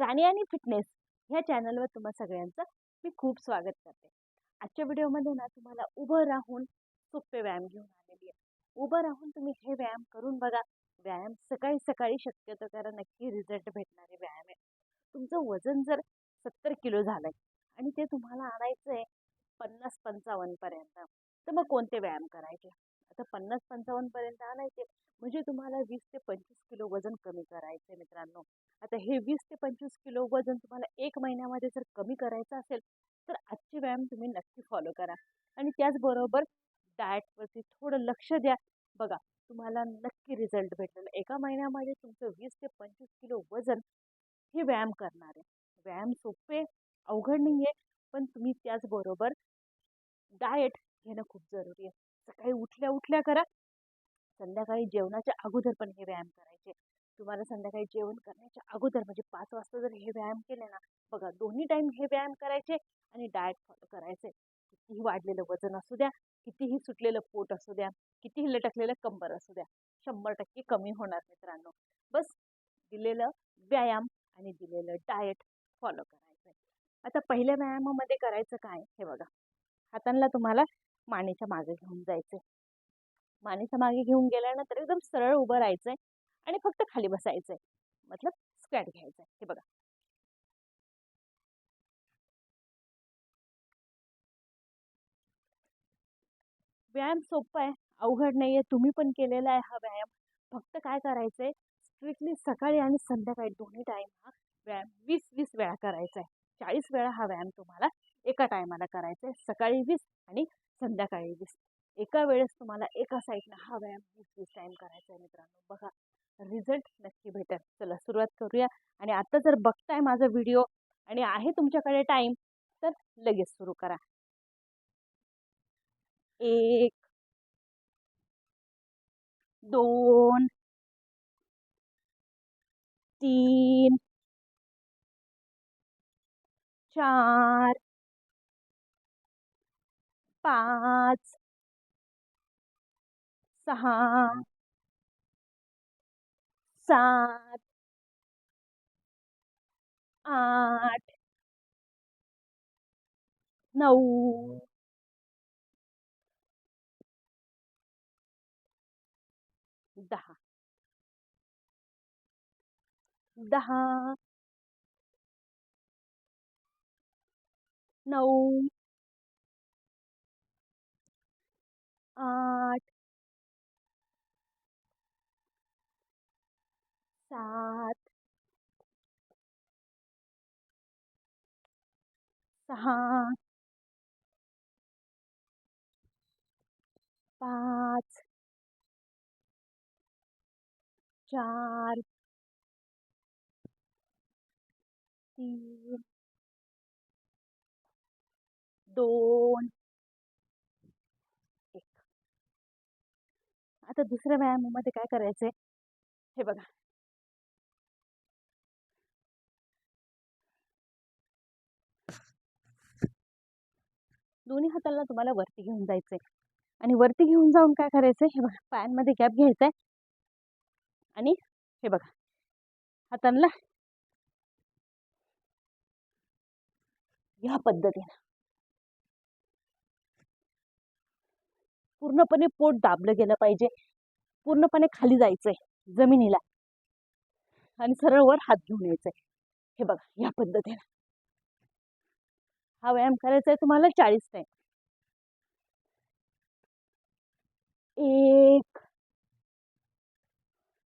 राणी आणि फिटनेस ह्या चॅनलवर तुम्हा सगळ्यांचं मी खूप स्वागत करते. आजच्या व्हिडिओमध्ये ना तुम्हाला उभं राहून सोपे व्यायाम घेऊन आलेली आहे. उभं राहून तुम्ही हे व्यायाम करून बघा. व्यायाम सकाळी सकाळी शक्यतो करा नक्की रिझल्ट भेटणारे व्यायाम आहे तुमचं वजन जर सत्तर किलो झालं आहे आणि ते तुम्हाला आणायचं आहे पन्नास पंचावन्नपर्यंत तर मग कोणते व्यायाम करायचे? आता पन्नास पंचावन्नपर्यंत आणायचे म्हणजे तुम्हाला वीस ते पंचवीस किलो वजन कमी करायचं आहे मित्रांनो. आता हे वीस ते पंचवीस किलो वजन तुम्हाला एक महिन्यामध्ये जर कमी करायचं असेल तर आजचे व्यायाम तुम्ही नक्की फॉलो करा. आणि त्याचबरोबर डाएटवरती थोडं लक्ष द्या. बघा तुम्हाला नक्की रिझल्ट भेटेल एका महिन्यामध्ये तुमचं वीस ते पंचवीस किलो वजन हे व्यायाम करणार आहे. व्यायाम सोपे अवघड नाही आहे पण तुम्ही त्याचबरोबर डाएट घेणं खूप जरुरी आहे. सकाळी उठल्या उठल्या करा. संध्याकाळी जेवणाच्या अगोदर पण हे व्यायाम करायचे. तुम्हाला संध्याकाळी जेवण करण्याच्या अगोदर म्हणजे पाच वाजता जर हे व्यायाम केले ना बघा दोन्ही टाईम हे व्यायाम करायचे आणि डाएट फॉलो करायचे. कितीही वाढलेलं वजन असू द्या कितीही सुटलेलं पोट असू द्या कितीही लटकलेलं कंबर असू द्या शंभर टक्के कमी होणार मित्रांनो. बस दिलेलं व्यायाम आणि दिलेलं डाएट फॉलो करायचं आता पहिल्या व्यायामामध्ये करायचं काय? हे बघा. हातांना तुम्हाला मानेच्या मागे घेऊन जायचं मानेच्या मागे घेऊन गेल्यानंतर एकदम सरळ उभं राहायचंय. आणि फक्त खाली बसायचंय. मतलब स्क्वॅट घ्यायचंय. हे बघा. व्यायाम सोपा आहे. अवघड नाही आहे तुम्ही पण केलेला आहे हा व्यायाम. फक्त काय करायचंय? स्ट्रिक्टली सकाळी आणि संध्याकाळी दोन्ही टाईम हा व्यायाम वीस वीस वेळा करायचा आहे चाळीस वेळा हा व्यायाम तुम्हाला एका टायमाला करायचा आहे सकाळी वीस आणि संध्याकाळी वीस. एका वेळेस तुम्हाला एका साईडनं हा व्यायाम वीस वीस टाईम करायचा आहे मित्रांनो. बघा. रिझल्ट नक्की भेटेल. चला सुरुवात करूया. आणि आता जर बघताय माझा व्हिडिओ आणि आहे तुमच्याकडे टाईम तर लगेच सुरू करा. एक दोन तीन चार पाच सहा सात आठ नऊ दहा. दहा नऊ आठ सात. सहा. पाच. चार. तीन. दोन. एक. आता दुसऱ्या व्यायामामध्ये काय करायचंय? हे बघा. दोन्ही हाताला तुम्हाला वरती घेऊन जायचंय. आणि वरती घेऊन जाऊन काय करायचंय? हे बघा पायांमध्ये गॅप घ्यायचाय. आणि हे बघा हातांना ह्या पद्धतीनं. पूर्णपणे पोट दाबलं गेलं पाहिजे. पूर्णपणे खाली जायचंय जमिनीला. आणि सरळ वर हात घेऊन यायचंय. हे बघा ह्या पद्धतीनं. हा व्यायाम करायचा आहे तुम्हाला चाळीस एक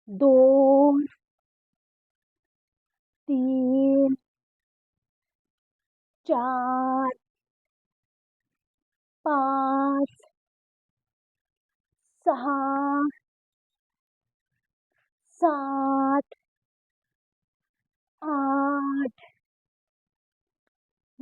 दोन तीन चार पाच सहा सात आठ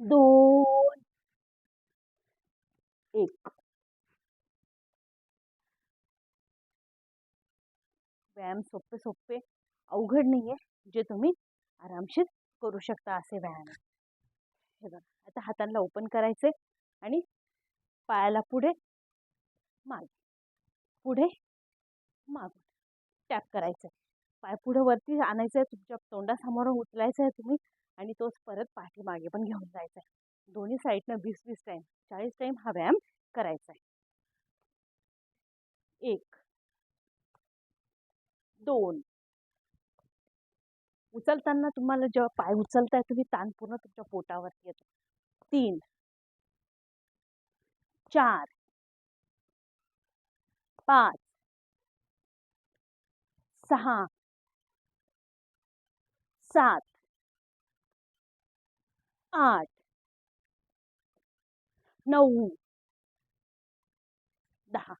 दोन. एक. व्यायाम सोपे सोपे अवघड नाही आहे जे तुम्ही आरामशीर करू शकता असे व्यायाम. हे बघा आता हातांना ओपन करायचे आणि पायाला पुढे माग पुढे मागून टॅप करायचं पाय पुढे वरती आणायचं आहे तुमच्या तोंडासमोरून उचलायचं आहे तुम्ही आणि तोच परत पाठीमागे पण घेऊन जायचा आहे दोन्ही साईडनं वीस वीस टाईम चाळीस टाईम हा व्यायाम करायचा आहे एक दोन. उचलताना तुम्हाला जेव्हा पाय उचलताय तुम्ही ताण पूर्ण तुमच्या पोटावरती येतो. तीन चार पाच सहा सात आठ. नऊ. दहा.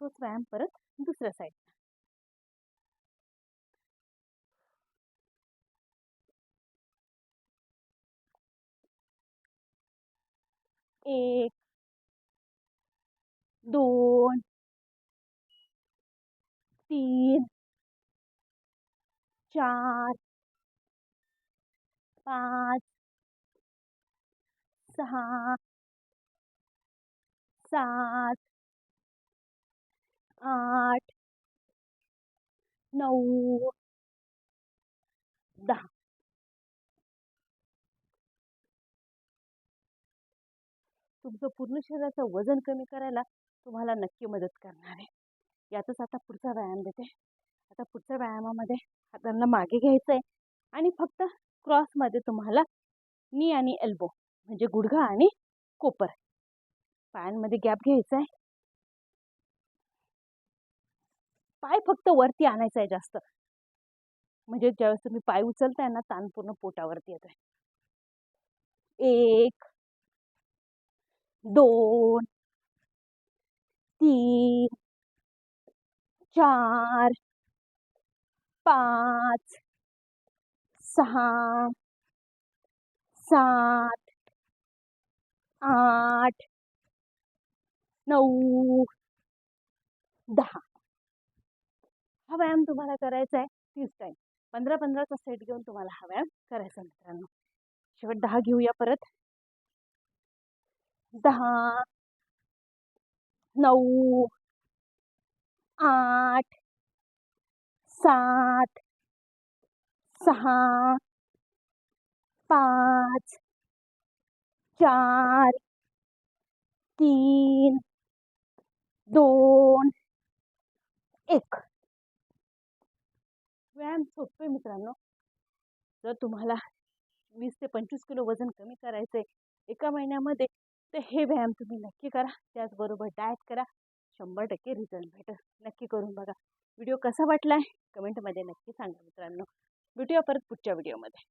तोच व्यायाम परत दुसऱ्या साईड एक. दोन. तीन. चार पाच सहा सात आठ नऊ दहा. तुमचं पूर्ण शरीराचं वजन कमी करायला तुम्हाला नक्की मदत करणार आहे. यातच आता पुढचा व्यायाम देते. आता पुढच्या व्यायामामध्ये हातांना मागे घ्यायचं आहे आणि फक्त क्रॉसमध्ये तुम्हाला नी आणि एल्बो म्हणजे गुडघा आणि कोपर. पायांमध्ये गॅप घ्यायचा आहे पाय फक्त वरती आणायचा आहे जास्त. म्हणजे ज्यावेळेस तुम्ही पाय उचलताय ना ताण पूर्ण पोटावरती येतोय. एक दोन तीन चार पाच सहा सात आठ नऊ दहा. हा व्यायाम तुम्हाला करायचा आहे तीस टाईम पंधरा पंधराचा सेट घेऊन तुम्हाला हा व्यायाम करायचा मित्रांनो. शेवट दहा घेऊया परत. दहा नऊ आठ सात सहा पाच चार तीन दोन एक. व्यायाम सोपे मित्रांनो. जर तुम्हाला वीस ते पंचवीस किलो वजन कमी करायचं आहे एका महिन्यामध्ये तर हे व्यायाम तुम्ही नक्की करा. त्याचबरोबर डाएट करा. शंभर टक्के रिझल्ट भेटेल. नक्की करून बघा. व्हिडिओ कसा वाटला आहे कमेंटमध्ये नक्की सांगा मित्रांनो. भेटूया परत पुढच्या व्हिडिओमध्ये.